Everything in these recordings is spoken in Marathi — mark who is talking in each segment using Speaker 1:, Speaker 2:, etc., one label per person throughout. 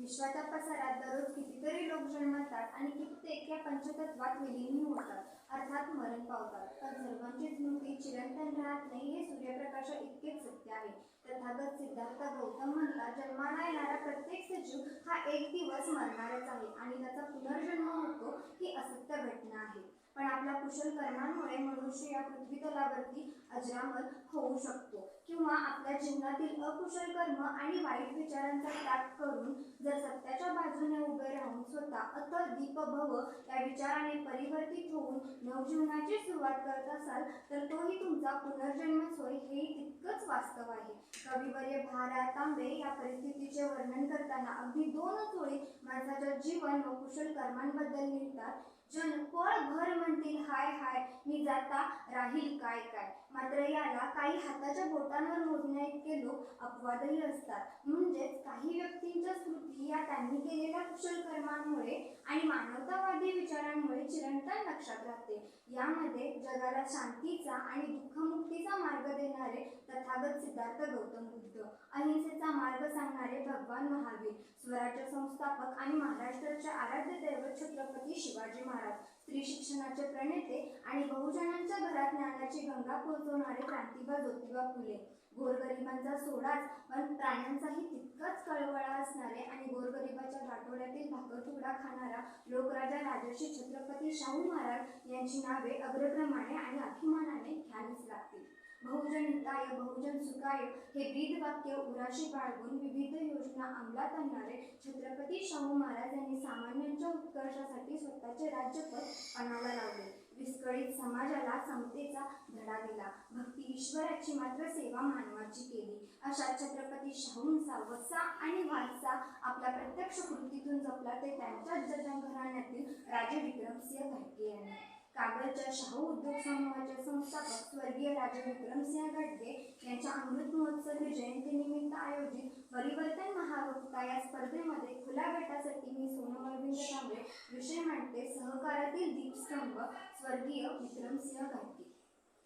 Speaker 1: विश्वाच्या पसारात दररोज कितीतरी लोक जन्मतात आणि कित्येक या पंचतत्वात विलीन होतात अर्थात मरण पावतात. पण सर्वांची स्मृती चिरंतन राहत नाही हे सूर्यप्रकाशा इतकेच सत्य आहे. तथागत सिद्धार्थ गौतम म्हणतात जन्माला येणारा प्रत्येक सजीव हा एक दिवस मरणारच आहे आणि त्याचा पुनर्जन्म होतो ही असत्य घटना आहे. पण आपल्या कुशल कर्मांमुळे मनुष्य या पृथ्वी तलावरती अजरामर होऊ शकतो. किंवा आपल्या जीवनातील अकुशल कर्म आणि वाईट विचारांचा त्याग करून जर सत्याच्या बाजूने उभे राहून स्वतः दीप भव या विचाराने परिवर्तित होऊन नवजीवनाची सुरुवात करत असाल तर तोही तुमचा पुनर्जन्मच होय हे तितकंच वास्तव आहे. कविवर्य भारा तांबे या परिस्थितीचे वर्णन करताना अगदी दोनच ओळी माणसाच्या जीवन व कुशल कर्मांबद्दल लिहितात. जन पळभर म्हणतील हाय हाय मी जाता राहील काय काय. मात्र याला काही हाताच्या बोटांवर मोजण्या इतके लोक अपवादही असतात. म्हणजेच काही व्यक्तींच्या स्मृती या त्यांनी केलेल्या कुशल कर्मांमुळे आणि मानवतावादी विचारांमुळे चिरंतन लक्षात राहते. यामध्ये जगाला शांतीचा आणि दुःखमुक्तीचा मार्ग देणारे तथागत सिद्धार्थ गौतम बुद्ध अहिंसेचा मार्ग सांगणारे भगवान महावीर स्वराज्य संस्थापक आणि महाराष्ट्राचे आराध्य दैवत छत्रपती शिवाजी महाराज स्त्री शिक्षणाचे प्रणेते आणि बहुजन घरात ज्ञानाची गंगा पोहोचवणारे क्रांतिबा ज्योतिबा फुले. गोरगरिबांचा सोडाच पण प्राण्यांचाही तितकाच कळवळा असणारे आणि गोरगरिबाच्या गाठोड्यातील भाकर तुकडा खाणारा लोकराजा राजर्षी छत्रपती शाहू महाराज यांची नावे अग्रक्रमाने आणि अभिमानाने घ्यावीच लागतील. बहुजन हिताय बहुजन सुखाय हे ब्रीद वाक्य उराशी बाळगून विविध योजना अंमलात आणणारे छत्रपती शाहू महाराज यांनी सामान्यांच्या उत्कर्षासाठी स्वतःचे राज्यपद पणाला लावले. विस्कळीत समाजाला समतेचा धडा दिला. भक्ती ईश्वराची मात्र सेवा मानवाची केली. अशा छत्रपती शाहूंचा वसा आणि वारसा आपल्या प्रत्यक्ष कृतीतून जपला ते त्यांच्याच जजन घराण्यातील राजे विक्रमसिंह घाटगे यांनी कागदच्या शाहू उद्योग समूहाचे संस्थापक स्वर्गीय राजे विक्रमसिंह गडगे यांच्या अमृत महोत्सवी जयंतीनिमित्त आयोजित परिवर्तन महारोक्ता या स्पर्धेमध्ये खुल्या गटासाठी मी सोनम अरविंद कांबळे विषय मांडते. सहकारातील दीपस्तंभ स्वर्गीय विक्रमसिंह घाटगे.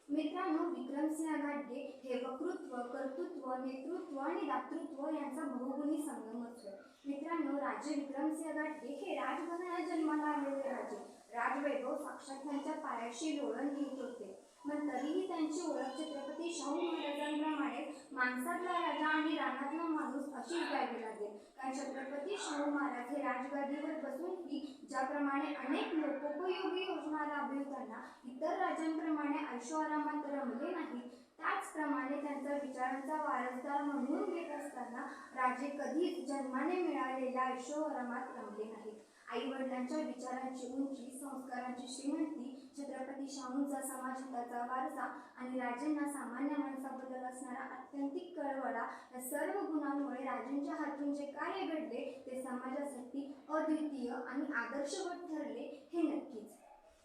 Speaker 1: मित्रांनो विक्रमसिंह घाटगे हे वक्तृत्व कर्तृत्व नेतृत्व आणि दातृत्व यांचा बहुगुणी संगम होय मित्रांनो राजे विक्रमसिंह घाटगे हे राजघराण्यात जन्माला आलेले राजे. राजवैभव साक्षात त्यांच्या पायाशी लोळण घेत होते. पण तरीही त्यांची ओळख छत्रपती शाहू महाराजांप्रमाणे माणसातला राजा आणि रानातला माणूस अशीच द्यावी लागेल कारण छत्रपती शाहू महाराज हे राजगादीवर बसूनही ज्याप्रमाणे अनेक लोकोपयोगी योजना राबविताना इतर राजांप्रमाणे ऐशोआरामात रमले नाही त्याचप्रमाणे त्यांचा विचारांचा वारसदार म्हणून घेत असताना राजे कधीच जन्माने मिळालेल्या ऐशोआरामात रमले नाहीत. आई वडिलांच्या विचारांची उंची संस्कारांची श्रीमंती छत्रपती शाहूंचा समाजहिताचा वारसा आणि राजेंना सामान्य माणसाबद्दल असणारा अत्यंतिक कळवळा या सर्व गुणांमुळे राजेंच्या हातून जे कार्य घडले ते समाजासाठी अद्वितीय आणि आदर्शवत ठरले हे नक्कीच.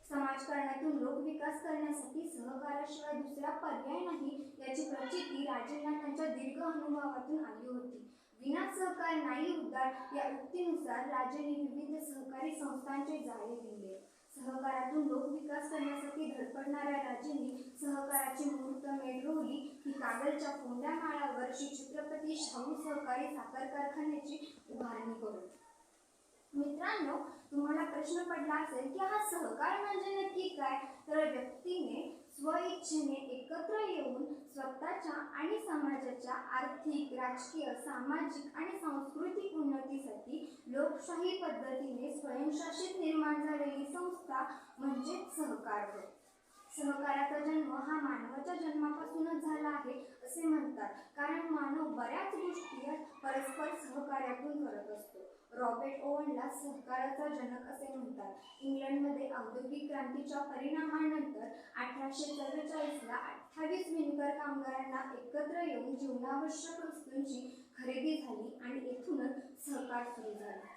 Speaker 1: समाजकारणातून लोकविकास करण्यासाठी सहकाराशिवाय दुसरा पर्याय नाही याची प्रचिती राजेंना त्यांच्या दीर्घ अनुभवातून आली होती. विना सहकार नाही उद्धार या उक्तीनुसार राजेंनी विविध सहकारी संस्थांचे जाळे दिले सहकारातून लोकविकास करण्यासाठी धडपडणाऱ्या राजेंनी सहकाराची मुहूर्त मेढ रोवली ही कागलच्या कोंड्या माळावर श्री छत्रपती शाहू सहकारी साखर कारखान्याची उभारणी करून. मित्रांनो तुम्हाला प्रश्न पडला असेल की हा सहकार म्हणजे नक्की काय? तर व्यक्तीने स्वइच्छेने एकत्र येऊन स्वतःच्या आणि समाजाच्या आर्थिक राजकीय सामाजिक आणि सांस्कृतिक उन्नतीसाठी लोकशाही पद्धतीने स्वयंशासित निर्माण झालेली संस्था म्हणजेच सहकार होय. सहकाराचा जन्म हा मानवाच्या जन्मापासूनच झाला आहे असे म्हणतात. कारण मानव बऱ्याच गोष्टी परस्पर सहकार्यातून करत असतो. रॉबर्ट ओवनला सहकाराचा जनक असे म्हणतात. इंग्लंडमध्ये औद्योगिक क्रांतीच्या परिणामानंतर अठराशे चव्वेचाळीसला अठ्ठावीस विणकर कामगारांना एकत्र येऊन जीवनावश्यक वस्तूंची खरेदी झाली आणि येथूनच सहकार सुरू झाला.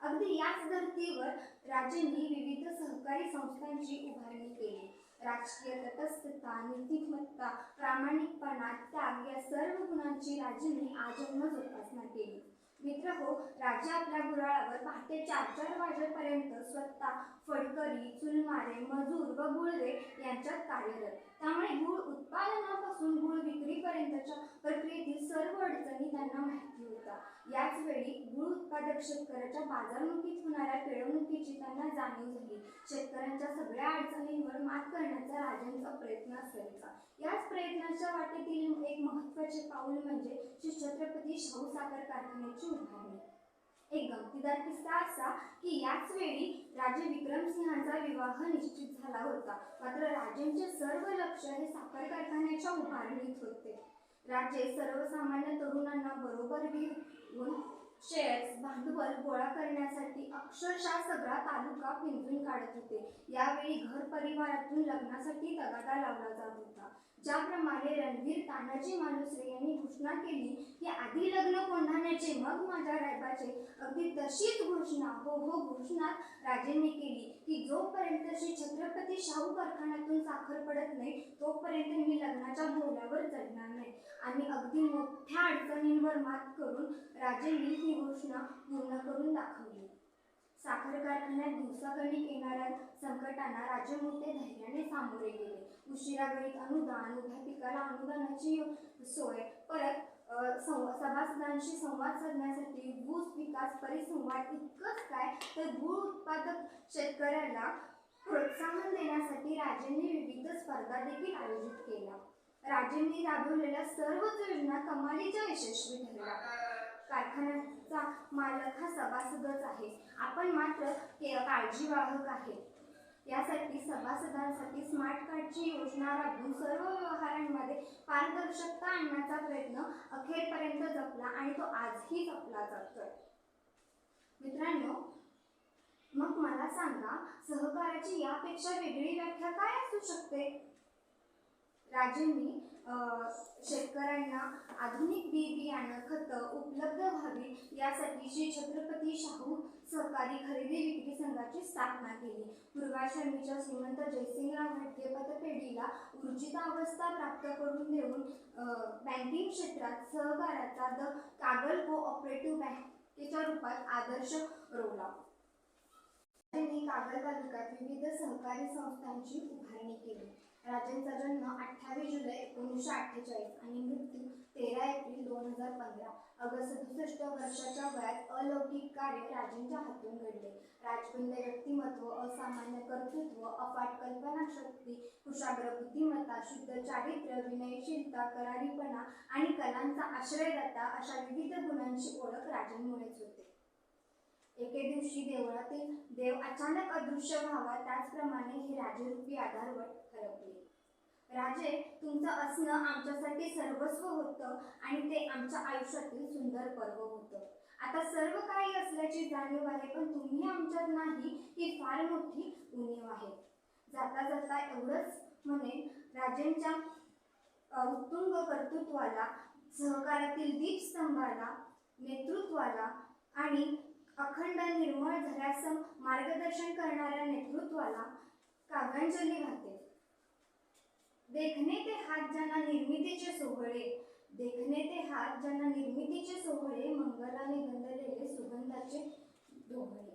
Speaker 1: अगदी याच धर्तीवर राजेंनी विविध सहकारी संस्थांची उभारणी केली. राजकीय तटस्थता नीतिमत्ता प्रामाणिकपणा त्याग या सर्व गुणांची राजेंनी आजन्म जोपासना केली. मित्र हो राजे आपल्या गुराळावर पहाटे चार चार वाजेपर्यंत स्वतः फडकरी चुलमारे मजूर व गुळवे यांच्यात कार्यरत. त्यामुळे गुळ उत्पादनापासून गुळ विक्रीपर्यंतच्या प्रक्रियेतील सर्व अडचणी त्यांना माहिती होता याच वेळी गुळ उत्पादक शेतकऱ्याच्या बाजारमुखीत होणाऱ्या पिळवणुकीची त्यांना जाणीव झाली. शेतकऱ्यांच्या सगळ्या अडचणींवर मात करण्याचा राजांचा प्रयत्न असायचा. याच प्रयत्नाच्या वाटेतील एक महत्त्वाचे पाऊल म्हणजे श्री छत्रपती शाहू साखर कारखान्याची उभारणी. एक गमतीदार किस्सा असा की याच वेळी राजे विक्रमसिंहांचा विवाह निश्चित झाला होता. मात्र राजेंचे सर्व लक्ष हे साखर कारखान्याच्या उभारणीत होते. राजे सर्वसामान्य तरुणांना बरोबर घेऊन शेअर्स भांडवल गोळा करण्यासाठी अक्षरशः सगळा तालुका पिंजून काढत होते. यावेळी घर परिवारातून लग्नासाठी तगादा लावला जात होता. ज्याप्रमाणे रणवीर तानाजी मालुसरे यांनी घोषणा केली की आधी लग्न कोंढाण्याचे मग माझ्या रायबाचे अगदी तशीच घोषणा हो हो घोषणा राजेंनी केली की जोपर्यंत श्री छत्रपती शाहू कारखान्यातून साखर पडत नाही तोपर्यंत मी लग्नाच्या भोवल्यावर चढणार नाही. आणि अगदी मोठ्या अडचणींवर मात करून राजेंनी ही घोषणा पूर्ण करून दाखवली. साखर कारखान्यात दिवसागणिक येणाऱ्या संकटांना राज्य मोठे धैर्याने सामोरे गेले. उशिरा अनुदान उभ्या पिकाला अनुदानाची सोय परत सभासदांशी संवाद साधण्यासाठी भूस विकास परिसंवाद इतकंच काय? तर भू उत्पादक शेतकऱ्याला प्रोत्साहन देण्यासाठी राज्यांनी विविध स्पर्धा देखील आयोजित केल्या. राज्यांनी राबवलेल्या सर्वच योजना कमालीच्या यशस्वी ठरल्या. कारखान्याचा मालक हा सभासदच आहे. आपण मात्र के- काळजीवाहक आहे. यासाठी सभासदांसाठी स्मार्ट कार्डची योजना राबवून सर्व व्यवहारांमध्ये पारदर्शकता आणण्याचा प्रयत्न अखेरपर्यंत जपला आणि तो आजही जपला जातोय. मित्रांनो मग मला सांगा सहकाराची यापेक्षा वेगळी व्याख्या काय असू शकते? राज्यांनी शेतकऱ्यांना आधुनिक बी बियाणं खतं उपलब्ध व्हावी यासाठी श्री छत्रपती शाहू सहकारी खरेदी विक्री संघाची स्थापना केली. पूर्वाश्रमीच्या श्रीमंत जयसिंगराव घाटगे पतपेढीला ऊर्जितावस्था प्राप्त करून देऊन बँकिंग क्षेत्रात सहकाराचा द कागल कोऑपरेटिव्ह बँकेच्या रूपात आदर्श रोवला. त्यांनी कागल तालुक्यात विविध सहकारी संस्थांची उभारणी केली. राजेंचा जन्म अठ्ठावीस जुलै एकोणीसशे अठ्ठेचाळीस आणि मृत्यू तेरा एप्रिल दोन हजार पंधरा. ऑगस्ट सदुसष्ट वर्षाच्या वयात अलौकिक कार्य राजेंच्या हातून घडले. राजकुंद व्यक्तिमत्व असामान्य कर्तृत्व अफाट कल्पनाशक्ती कुशाग्र बुद्धिमत्ता शुद्ध चारित्र्य विनयशीलता करारीपणा आणि कलांचा आश्रयदाता अशा विविध गुणांची ओळख राजेंमुळेच होते. एके दिवशी देवळातील देव अचानक अदृश्य व्हावा त्याचप्रमाणे हे राजरूपी आधारवट हरपले. राजे तुमचं असणं आमच्यासाठी सर्वस्व होतं आणि ते आमच्या आयुष्यातील सुंदर पर्व होतं. आता सर्व काही असल्याची जाणीव आहे पण तुम्ही आमच्यात नाही ही फार मोठी उणीव आहे. जाता जाता एवढंच म्हणेन राजेंच्या उत्तुंग कर्तृत्वाला सहकारातील दीपस्तंभाला नेतृत्वाला आणि अखंड निर्मळ झऱ्यासम मार्गदर्शन करणाऱ्या नेतृत्वाला काव्यांजली वाहते देखणे ते हात ज्यांना निर्मितीचे सोहळे देखणे ते हात ज्यांना निर्मितीचे सोहळे मंगलाने गंधलेले सुगंधाचे डोहळे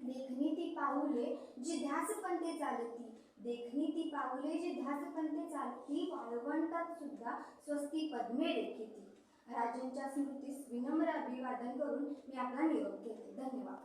Speaker 1: देखणी ती पाऊले जी ध्यास पंथे चालती देखणी ती पाऊले जी ध्यास पंथे चालती वाळवंटात सुद्धा स्वस्ती पद्मे देखिती राजेंच्या स्मृतीस विनम्र अभिवादन करून मी आपला निरोप घेते. धन्यवाद.